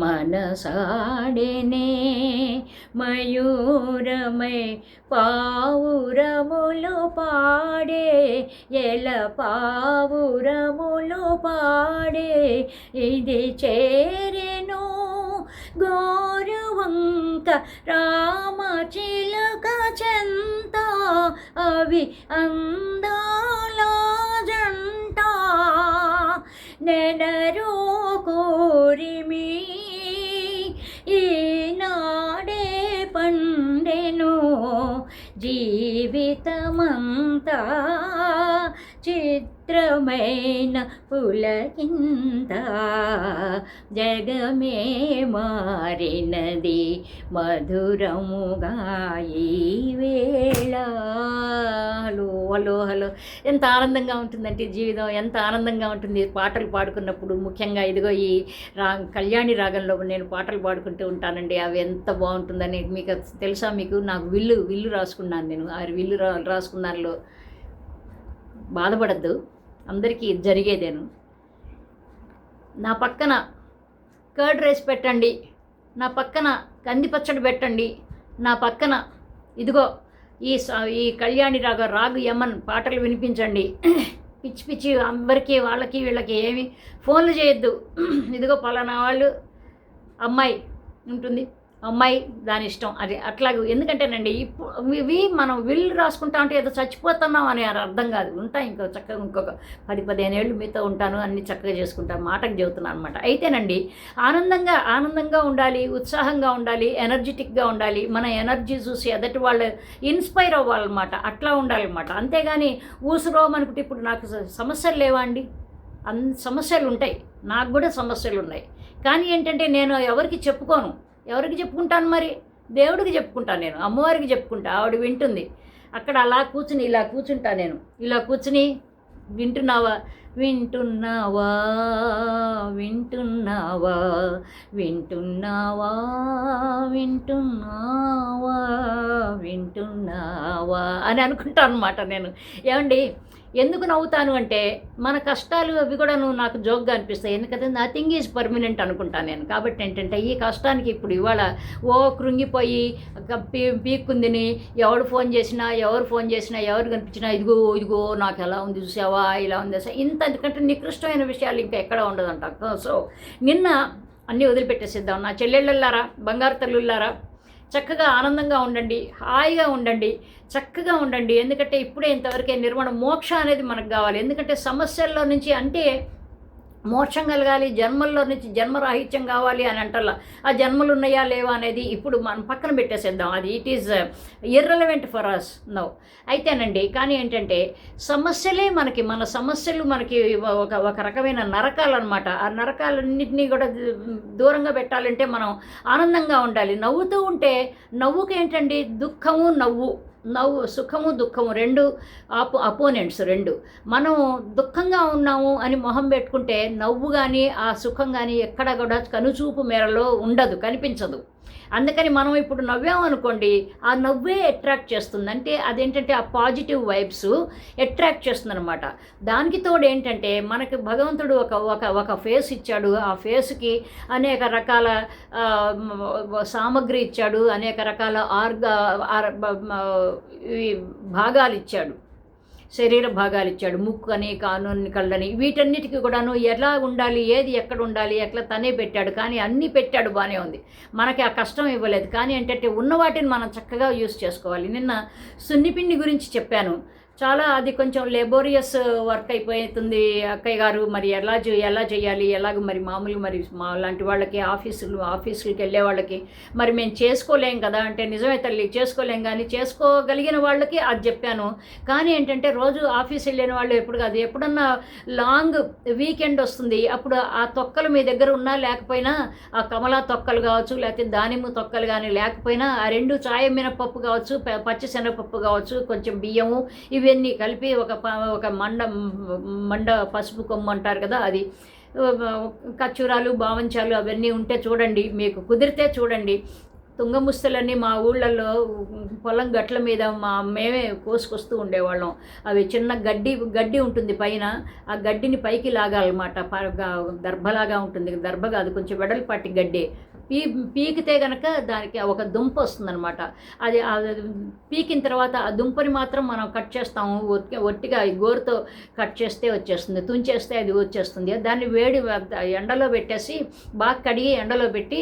మనసాడెనే మయూరమై పావురములు పాడే ఎల పావురములు పాడే ఇది చేరెను గోరువంక రామ చిలుక చెంత అవి అందా dun. చిత్రమైన పులకింత జగమే మారినది మధురముగా ఈ వేళ హలో హలో. హలో ఎంత ఆనందంగా ఉంటుందంటే జీవితం. ఎంత ఆనందంగా ఉంటుంది. పాటలు పాడుకున్నప్పుడు ముఖ్యంగా ఇదిగో ఈ రా కళ్యాణి రాగంలో నేను పాటలు పాడుకుంటూ ఉంటానండి. అవి ఎంత బాగుంటుందని మీకు తెలుసా మీకు? నాకు విల్లు విల్లు రాసుకున్నాను నేను. ఆ విల్లు రా రాసుకున్నానులో. బాధపడద్దు. అందరికీ జరిగేదేను. నా పక్కన కర్డ్ రైస్ పెట్టండి. నా పక్కన కంది పచ్చడి పెట్టండి. నా పక్కన ఇదిగో ఈ ఈ కళ్యాణి రాగ రాగు యమన్ పాటలు వినిపించండి. పిచ్చి పిచ్చి అందరికీ వాళ్ళకి వీళ్ళకి ఏమి ఫోన్లు చేయొద్దు. ఇదిగో పలానా వాళ్ళు అమ్మాయి ఉంటుంది. అమ్మాయి దాని ఇష్టం. అది అట్లాగే ఎందుకంటేనండి ఇప్పుడు ఇవి మనం విల్లు రాసుకుంటా ఉంటే ఏదో చచ్చిపోతున్నాం అని అర్థం కాదు. ఉంటా ఇంకో చక్కగా ఇంకొక పది పదిహేను ఏళ్ళు మీతో ఉంటాను అన్ని చక్కగా చేసుకుంటాను మాటకు చెబుతున్నాను అనమాట. అయితేనండి ఆనందంగా ఆనందంగా ఉండాలి ఉత్సాహంగా ఉండాలి ఎనర్జెటిక్గా ఉండాలి మన ఎనర్జీ చూసి ఎదటి వాళ్ళు ఇన్స్పైర్ అవ్వాలన్నమాట. అట్లా ఉండాలన్నమాట. అంతేగాని ఊసురోమనుకుంటే ఇప్పుడు నాకు సమస్యలు లేవా అండి? అన్ సమస్యలు ఉంటాయి. నాకు కూడా సమస్యలు ఉన్నాయి. కానీ ఏంటంటే నేను ఎవరికి చెప్పుకోను. ఎవరికి చెప్పుకుంటాను మరి? దేవుడికి చెప్పుకుంటాను నేను అమ్మవారికి చెప్పుకుంటా. ఆవిడ వింటుంది. అక్కడ అలా కూర్చుని ఇలా కూర్చుంటా నేను. ఇలా కూర్చుని వింటున్నావా? వింటున్నావా? వింటున్నావా? వింటున్నావా? వింటున్నావా? వింటున్నావా? అని అనుకుంటాను అనమాట నేను. ఏమండి? ఎందుకు నవ్వుతాను అంటే మన కష్టాలు అవి కూడా నువ్వు నాకు జోక్గా అనిపిస్తాయి. ఎందుకంటే నథింగ్ ఈజ్ పర్మనెంట్ అనుకుంటాను నేను. కాబట్టి ఏంటంటే ఈ కష్టానికి ఇప్పుడు ఇవాళ ఓ కృంగిపోయి పీక్కుందిని ఎవడు ఫోన్ చేసినా ఎవరు ఫోన్ చేసినా ఎవరు కనిపించినా ఇదిగో ఇదిగో నాకు ఎలా ఉంది చూసావా ఇలా ఉంది ఇంత ఎందుకంటే నికృష్టమైన విషయాలు ఇంకా ఎక్కడ ఉండదంట. సో నిన్న అన్నీ వదిలిపెట్టేసిద్దాం. నా చెల్లెళ్ళల్లారా బంగారు తల్లుల్లారా చక్కగా ఆనందంగా ఉండండి హాయిగా ఉండండి చక్కగా ఉండండి. ఎందుకంటే ఇప్పుడే ఇంతవరకే నిర్మాణం మోక్ష అనేది మనకు కావాలి. ఎందుకంటే సమస్యల్లో నుంచి అంటే మోక్షం కలగాలి జన్మల్లో నుంచి జన్మరాహిత్యం కావాలి అని అంటల్లా ఆ జన్మలు ఉన్నాయా లేవా అనేది ఇప్పుడు మనం పక్కన పెట్టేసేద్దాం. అది it is irrelevant for us no అయితేనండి కానీ ఏంటంటే సమస్యలే మనకి మన సమస్యలు మనకి ఒక ఒక రకమైన నరకాలన్నమాట. ఆ నరకాలన్నింటినీ కూడా దూరంగా పెట్టాలంటే మనం ఆనందంగా ఉండాలి. నవ్వుతూ ఉంటే నవ్వుకి ఏంటండి దుఃఖము నవ్వు. నవ్వు సుఖము దుఃఖము రెండు ఆపో అపోనెంట్స్ రెండు. మనం దుఃఖంగా ఉన్నాము అని మొహం పెట్టుకుంటే నవ్వు కానీ ఆ సుఖం కానీ ఎక్కడ కూడా కనుచూపు మేరలో ఉండదు కనిపించదు. అందుకని మనం ఇప్పుడు నవ్వామనుకోండి ఆ నవ్వే అట్రాక్ట్ చేస్తుంది. అంటే అదేంటంటే ఆ పాజిటివ్ వైబ్స్ అట్రాక్ట్ చేస్తుంది అనమాట దానికి తోడు ఏంటంటే మనకి భగవంతుడు ఒక ఒక ఒక ఫేస్ ఇచ్చాడు. ఆ ఫేస్కి అనేక రకాల సామగ్రి ఇచ్చాడు. అనేక రకాల ఆర్గా ఆర్- ఈ భాగాలు ఇచ్చాడు. శరీర భాగాలు ఇచ్చాడు. ముక్కు అని కానుని కళ్ళని వీటన్నిటికీ కూడాను ఎలా ఉండాలి ఏది ఎక్కడ ఉండాలి ఎట్లా తనే పెట్టాడు. కానీ అన్నీ పెట్టాడు బాగానే ఉంది. మనకి ఆ కష్టం ఇవ్వలేదు. కానీ ఏంటంటే ఉన్న వాటిని మనం చక్కగా యూస్ చేసుకోవాలి. నిన్న సున్నిపిండి గురించి చెప్పాను. చాలా అది కొంచెం లేబోరియస్ వర్క్ అయిపోతుంది అక్కయ్య గారు. మరి ఎలా ఎలా చేయాలి? ఎలాగ మరి మామూలు మరి మా లాంటి వాళ్ళకి ఆఫీసులు ఆఫీసులకి వెళ్ళే వాళ్ళకి మరి మేము చేసుకోలేం కదా అంటే నిజమే తల్లి చేసుకోలేం కానీ చేసుకోగలిగిన వాళ్ళకి అది చెప్పాను. కానీ ఏంటంటే రోజు ఆఫీస్ వెళ్ళిన వాళ్ళు ఎప్పుడు కాదు. ఎప్పుడన్నా లాంగ్ వీకెండ్ వస్తుంది. అప్పుడు ఆ తొక్కలు మీ దగ్గర ఉన్నా లేకపోయినా ఆ కమలా తొక్కలు కావచ్చు లేకపోతే దానిమ్మ తొక్కలు కానీ లేకపోయినా ఆ రెండు చాయ మినపప్పు కావచ్చు పచ్చి శనగపప్పు కావచ్చు కొంచెం బియ్యము ఇవి ఇవన్నీ కలిపి ఒక ప- ఒక మండ మండ పసుపు కొమ్మ అంటారు కదా అది. ఖర్చూరాలు బావంచాలు అవన్నీ ఉంటే చూడండి మీకు కుదిరితే చూడండి. తుంగముస్తలన్నీ మా ఊళ్ళల్లో పొలం గట్ల మీద మా మేమే కోసుకొస్తూ ఉండేవాళ్ళం. అవి చిన్న గడ్డి గడ్డి ఉంటుంది పైన ఆ గడ్డిని పైకి లాగాలన్నమాట. ప- దర్భలాగా ఉంటుంది. దర్భ కాదు కొంచెం వెడల్పాటి గడ్డి. పీ పీకితే గనక దానికి ఒక దుంప వస్తుందన్నమాట. అది పీకిన తర్వాత ఆ దుంపని మాత్రం మనం కట్ చేస్తాము. ఒట్టిగా గోరుతో కట్ చేస్తే వచ్చేస్తుంది. తుంచేస్తే అది వచ్చేస్తుంది. దాన్ని వేడి ఎండలో పెట్టేసి బాగా కడిగి ఎండలో పెట్టి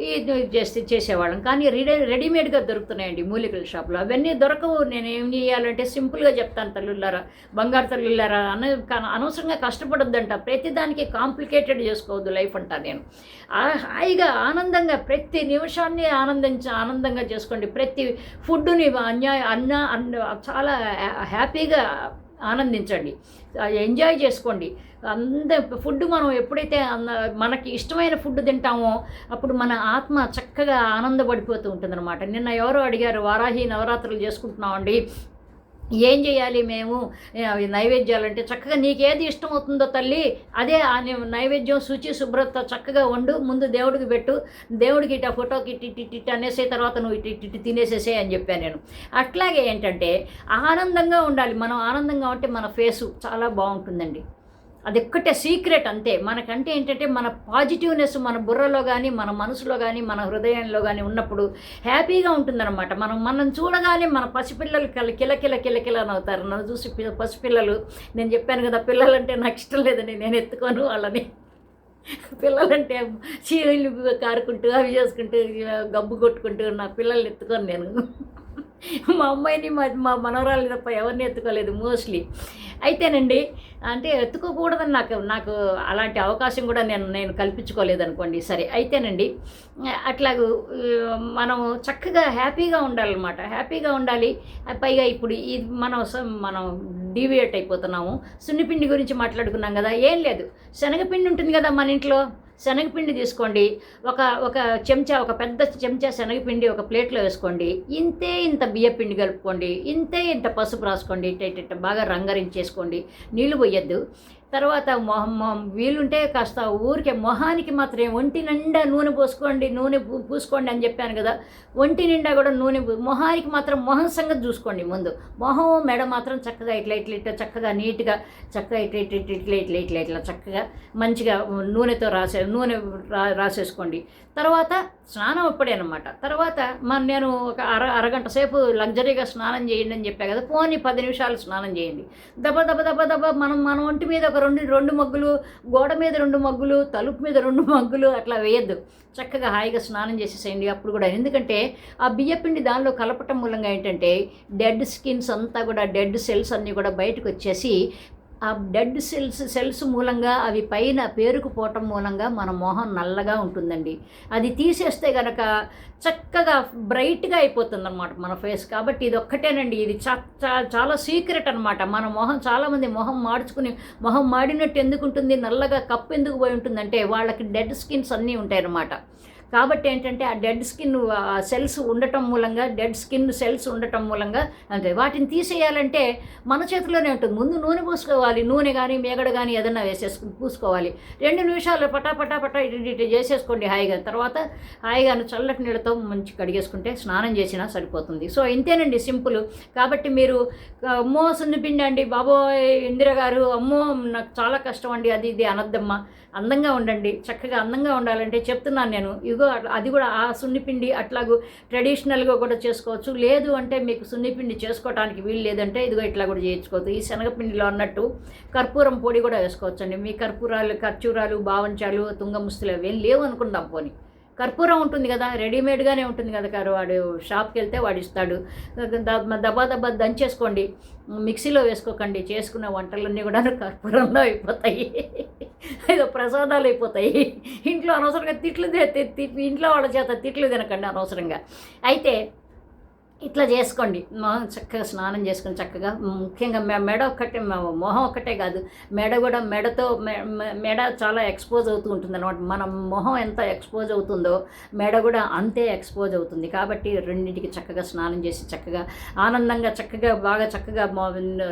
చేస్తే చేసేవాళ్ళం. కానీ రెడీ రెడీమేడ్గా దొరుకుతున్నాయండి మూలికల షాప్లో. అవన్నీ దొరకవు. నేను ఏం చేయాలంటే సింపుల్గా చెప్తాను తల్లులారా బంగారు తల్లులారా అన కా- అనవసరంగా కష్టపడొద్దంట. ప్రతి దానికి కాంప్లికేటెడ్ చేసుకోవద్దు లైఫ్ అంట నేను. హాయిగా ఆనందంగా ప్రతి నిమిషాన్ని ఆనందించి ఆనందంగా చేసుకోండి. ప్రతి ఫుడ్ని అన్యాయ అన్న అన్న చాలా హ్యాపీగా ఆనందించండి. ఎంజాయ్ చేసుకోండి. అంద ఫుడ్ మనం ఎప్పుడైతే అన్న మనకి ఇష్టమైన ఫుడ్ తింటామో అప్పుడు మన ఆత్మ చక్కగా ఆనందపడిపోతూ ఉంటుందన్నమాట. నిన్న ఎవరో అడిగారు వారాహి నవరాత్రులు చేసుకుంటున్నామండి. ఏం చేయాలి మేము? నైవేద్యాలు అంటే చక్కగా నీకేది ఇష్టం అవుతుందో తల్లి అదే ఆ నైవేద్యం శుచి శుభ్రత చక్కగా వండు ముందు దేవుడికి పెట్టు దేవుడికి ఇట ఫోటోకి ఇట్టి ఇటు అనేసే తర్వాత నువ్వు ఇటు ఇటు తినేసేసే అని చెప్పాను నేను. అట్లాగే ఏంటంటే ఆనందంగా ఉండాలి. మనం ఆనందంగా ఉంటే మన ఫేసు చాలా బాగుంటుందండి. అది ఒక్కటే సీక్రెట్ అంతే. మనకంటే ఏంటంటే మన పాజిటివ్నెస్ మన బుర్రలో కానీ మన మనసులో కానీ మన హృదయంలో కానీ ఉన్నప్పుడు హ్యాపీగా ఉంటుందన్నమాట. మనం మనం చూడగానే మన పసిపిల్లలు కల కిలకిల కిలకిల అని అవుతారు. నన్ను చూసి పసిపిల్లలు నేను చెప్పాను కదా పిల్లలంటే నాకు ఇష్టం లేదని నేను ఎత్తుకోను వాళ్ళని. పిల్లలంటే చీరలు కారుకుంటూ అవి చేసుకుంటూ గబ్బు కొట్టుకుంటూ నా పిల్లల్ని ఎత్తుకోను నేను. మా అమ్మాయిని మా మా మనవరాలు తప్ప ఎవరిని ఎత్తుకోలేదు మోస్ట్లీ అయితేనండి అంటే ఎత్తుకోకూడదని నాకు నాకు అలాంటి అవకాశం కూడా నేను నేను కల్పించుకోలేదు అనుకోండి సరే. అయితేనండి అట్లాగూ మనం చక్కగా హ్యాపీగా ఉండాలన్నమాట. హ్యాపీగా ఉండాలి. పైగా ఇప్పుడు ఇది మనం మనం డీవియేట్ అయిపోతున్నాము. సున్నిపిండి గురించి మాట్లాడుకున్నాం కదా ఏం లేదు. శనగపిండి ఉంటుంది కదా మన ఇంట్లో. శనగపిండి తీసుకోండి. ఒక ఒక చెంచా ఒక పెద్ద చెంచా శనగపిండి ఒక ప్లేట్లో వేసుకోండి. ఇంతే ఇంత బియ్యపిండి కలుపుకోండి. ఇంతే ఇంత పసుపు రాసుకోండి. ఇట్ట ఇట్ట బాగా రంగరించేసుకోండి. నీళ్ళు పోయొద్దు. తర్వాత మొహం మొహం వీలుంటే కాస్త ఊరికే మొహానికి మాత్రం ఒంటి నిండా నూనె పోసుకోండి నూనె పూసుకోండి అని చెప్పాను కదా ఒంటి నిండా కూడా నూనె మొహానికి మాత్రం మొహం సంగతి చూసుకోండి ముందు. మొహం మెడ మాత్రం చక్కగా ఇట్లా ఇట్లా ఇట్లా చక్కగా నీట్గా చక్కగా ఇట్లా ఇట్లా ఇట్లా ఇట్లా ఇట్లా ఇట్లా ఇట్లా చక్కగా మంచిగా నూనెతో రాసే నూనె రా రాసేసుకోండి. తర్వాత స్నానం ఇప్పుడే అనమాట తర్వాత మరి నేను ఒక అర అరగంట సేపు లగ్జరీగా స్నానం చేయండి అని చెప్పాను కదా పోనీ పది నిమిషాలు స్నానం చేయండి. దెబ్బ దెబ్బ దెబ్బ దెబ్బ మనం మన ఒంటి మీద ఒక రెండు రెండు మగ్గులు గోడ మీద రెండు మగ్గులు తలుపు మీద రెండు మగ్గులు అట్లా వేయద్దు. చక్కగా హాయిగా స్నానం చేసేసేయండి అప్పుడు కూడా. ఎందుకంటే ఆ బియ్యపిండి దానిలో కలపటం మూలంగా ఏంటంటే డెడ్ స్కిన్స్ అంతా కూడా డెడ్ సెల్స్ అన్నీ కూడా బయటకు వచ్చేసి ఆ డెడ్ సెల్స్ సెల్స్ మూలంగా అవి పైన పేరుకుపోవటం మూలంగా మన మొహం నల్లగా ఉంటుందండి. అది తీసేస్తే గనక చక్కగా బ్రైట్గా అయిపోతుంది అనమాట మన ఫేస్ కాబట్టి ఇది ఒక్కటేనండి. ఇది చాలా సీక్రెట్ అనమాట మన మొహం చాలామంది మొహం మాడ్చుకుని మొహం మాడినట్టు ఎందుకు ఉంటుంది? నల్లగా కప్పు ఎందుకు పోయి ఉంటుందంటే వాళ్ళకి డెడ్ స్కిన్స్ అన్నీ ఉంటాయన్నమాట. కాబట్టి ఏంటంటే ఆ డెడ్ స్కిన్ సెల్స్ ఉండటం మూలంగా డెడ్ స్కిన్ సెల్స్ ఉండటం మూలంగా అంతే. వాటిని తీసేయాలంటే మన చేతిలోనే ఉంటుంది. ముందు నూనె పూసుకోవాలి. నూనె కానీ మేగడ కానీ ఏదైనా వేసేసుకుని పూసుకోవాలి. రెండు నిమిషాలు పటా పటా పటా ఇటు ఇటు చేసేసుకోండి హాయిగా. తర్వాత హాయిగా చల్లటి నీళ్ళతో మంచి కడిగేసుకుంటే స్నానం చేసినా సరిపోతుంది. సో ఇంతేనండి సింపుల్. కాబట్టి మీరు అమ్మో సున్నిపిండి అండి బాబోయ్ ఇందిర గారు అమ్మో నాకు చాలా కష్టం అండి. అది ఇది అనద్దమ్మా. అందంగా ఉండండి. చక్కగా అందంగా ఉండాలంటే చెప్తున్నాను నేను. ఇదిగో అది కూడా ఆ సున్నిపిండి అట్లాగూ ట్రెడిషనల్గా కూడా చేసుకోవచ్చు. లేదు అంటే మీకు సున్నిపిండి చేసుకోవడానికి వీలు లేదంటే ఇదిగో ఇట్లా కూడా చేయించుకోవచ్చు. ఈ శనగపిండిలో అన్నట్టు కర్పూరం పొడి కూడా వేసుకోవచ్చు అండి మీ కర్పూరాలు ఖర్చూరాలు బావంచాలు తుంగముస్తులు అవి ఏం లేవు అనుకుందాం పోనీ. కర్పూరం ఉంటుంది కదా రెడీమేడ్గానే ఉంటుంది కదా కారు. వాడు షాప్కి వెళ్తే వాడు ఇస్తాడు. దబా దబా దంచేసుకోండి. మిక్సీలో వేసుకోకండి. చేసుకున్న వంటలన్నీ కూడా కర్పూరంలో అయిపోతాయి. ఏదో ప్రసాదాలు అయిపోతాయి. ఇంట్లో అనవసరంగా తిట్లు ఇంట్లో వాళ్ళ చేత తిట్లు తినకండి అనవసరంగా. అయితే ఇట్లా చేసుకోండి. మొహం చక్కగా స్నానం చేసుకొని చక్కగా ముఖ్యంగా మెడ ఒక్కటే మొహం ఒక్కటే కాదు మెడ కూడా మెడతో మె- మెడ చాలా ఎక్స్పోజ్ అవుతూ ఉంటుంది అనమాట మన మొహం ఎంత ఎక్స్పోజ్ అవుతుందో మెడ కూడా అంతే ఎక్స్పోజ్ అవుతుంది. కాబట్టి రెండింటికి చక్కగా స్నానం చేసి చక్కగా ఆనందంగా చక్కగా బాగా చక్కగా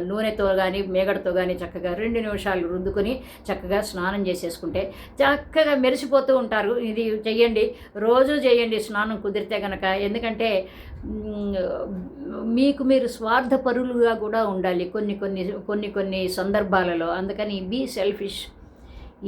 నూనెతో కానీ మేగడతో కానీ చక్కగా రెండు నిమిషాలు రుద్దుకొని చక్కగా స్నానం చేసేసుకుంటే చక్కగా మెరిసిపోతూ ఉంటారు. ఇది చెయ్యండి. రోజు చేయండి స్నానం కుదిరితే కనుక ఎందుకంటే మీకు మీరు స్వార్థపరులుగా కూడా ఉండాలి కొన్ని కొన్ని కొన్ని కొన్ని సందర్భాలలో. అందుకని బీ సెల్ఫిష్.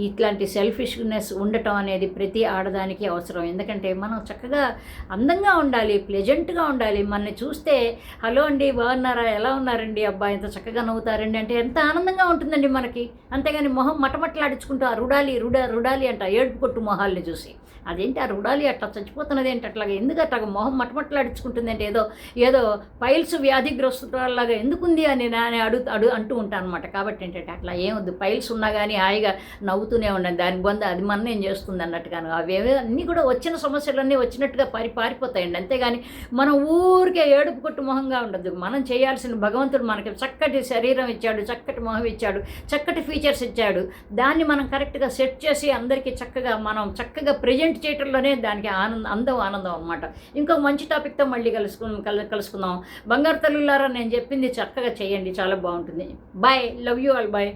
ఇట్లాంటి సెల్ఫిష్నెస్ ఉండటం అనేది ప్రతి ఆడదానికి అవసరం. ఎందుకంటే మనం చక్కగా అందంగా ఉండాలి ప్లెజెంట్గా ఉండాలి. మనని చూస్తే హలో అండి బాగున్నారా? ఎలా ఉన్నారండి? అబ్బాయి ఎంత చక్కగా నవ్వుతారండి. అంటే ఎంత ఆనందంగా ఉంటుందండి మనకి. అంతేగాని మొహం మటమట్లాడించుకుంటూ ఆ రుడాలి రుడా రుడాలి అంట ఏడుపు కొట్టు మొహాల్ని చూసి. అదేంటి ఆ రుడాలి అట్లా చచ్చిపోతున్నది ఏంటి అట్లాగా? ఎందుకు అట్లాగా మొహం మటమట్లాడించుకుంటుంది అంటే ఏదో ఏదో పైల్స్ వ్యాధిగ్రస్తులాగా ఎందుకుంది అని నేను అడుగు అడు అంటూ ఉంటాను అనమాట కాబట్టి ఏంటంటే అట్లా ఏమొద్దు పైల్స్ ఉన్నా కానీ హాయిగా నవ్వుతూనే ఉండండి. దాని బొంద అది మన ఏం చేస్తుంది అన్నట్టుగాను. అవి అన్నీ కూడా వచ్చిన సమస్యలన్నీ వచ్చినట్టుగా పారి పారిపోతాయండి. అంతేగాని మనం ఊరికే ఏడుపు కొట్టు మొహంగా ఉండదు మనం చేయాల్సిన భగవంతుడు మనకి చక్కటి శరీరం ఇచ్చాడు చక్కటి మొహం ఇచ్చాడు చక్కటి ఫీచర్స్ ఇచ్చాడు. దాన్ని మనం కరెక్ట్గా సెట్ చేసి అందరికీ చక్కగా మనం చక్కగా ప్రజెంట్ చేయటంలోనే దానికి ఆనందం అందం ఆనందం అనమాట ఇంకో మంచి టాపిక్తో మళ్ళీ కలుసుకు కలుసుకుందాం. బంగారు తల్లులారా నేను చెప్పింది చక్కగా చేయండి. చాలా బాగుంటుంది. Bye love you all bye